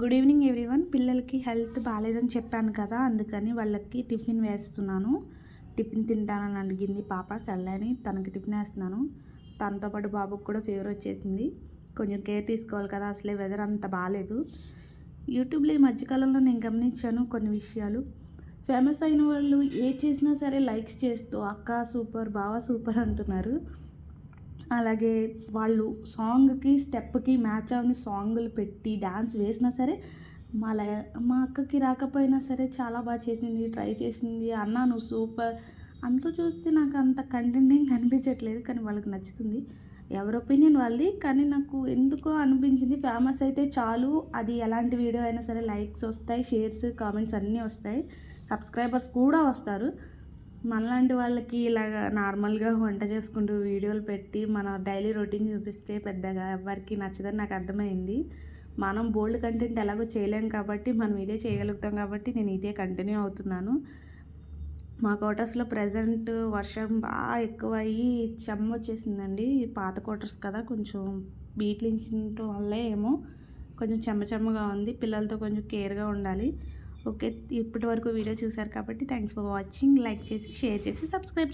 Good evening everyone పిల్లలకి health బాగాలేదని చెప్పాను కదా అందుకని వాళ్ళకి టిఫిన్ వేస్తున్నాను. టిఫిన్ తింటానని అడిగింది పాప సర్లేని తనకి టిఫిన్ వేస్తున్నాను. తనతో పాటు బాబుకి కూడా ఫీవర్ వచ్చేసింది. కొంచెం కేర్ తీసుకోవాలి కదా అసలే వెదర్ అంత బాగాలేదు యూట్యూబ్లో ఈ మధ్యకాలంలో నేను గమనించాను కొన్ని విషయాలు. ఫేమస్ అయిన వాళ్ళు ఏ చేసినా సరే లైక్స్ చేస్తూ అక్క సూపర్ బావ సూపర్ అంటున్నారు. అలాగే వాళ్ళు సాంగ్కి స్టెప్కి మ్యాచ్ అవని సాంగులు పెట్టి డ్యాన్స్ వేసినా సరే మా లై మా అక్కకి రాకపోయినా సరే చాలా బాగా చేసింది ట్రై చేసింది. అన్నా నువ్వు సూపర్. అందులో చూస్తే నాకు అంత కంటెంట్ ఏం కనిపించట్లేదు కానీ వాళ్ళకి నచ్చుతుంది. ఎవరి ఒపీనియన్ వాళ్ళది కానీ నాకు ఎందుకో అనిపించింది. ఫేమస్ అయితే చాలు. అది ఎలాంటి వీడియో అయినా సరే లైక్స్ వస్తాయి షేర్స్ కామెంట్స్ అన్నీ వస్తాయి. సబ్స్క్రైబర్స్ కూడా వస్తారు. మనలాంటి వాళ్ళకి ఇలాగ నార్మల్గా వంట చేసుకుంటూ వీడియోలు పెట్టి మన డైలీ రొటీన్ చూపిస్తే పెద్దగా ఎవరికి నచ్చదని నాకు అర్థమైంది. మనం బోల్డ్ కంటెంట్ ఎలాగో చేయలేం కాబట్టి మనం ఇదే చేయగలుగుతాం కాబట్టి నేను ఇదే కంటిన్యూ అవుతున్నాను. మా క్వార్టర్స్లో ప్రజెంట్ వర్షం బాగా ఎక్కువ అయ్యి చెమ్మ వచ్చేసిందండి పాత క్వార్టర్స్ కదా కొంచెం బీట్లించడం వల్లే ఏమో కొంచెం చెమ్మ చెమ్మగా ఉంది. పిల్లలతో కొంచెం కేర్గా ఉండాలి. ఓకే ఇప్పటి వరకు వీడియో చూసారు కాబట్టి థ్యాంక్స్ ఫర్ వాచింగ్ లైక్ చేసి షేర్ చేసి సబ్స్క్రైబ్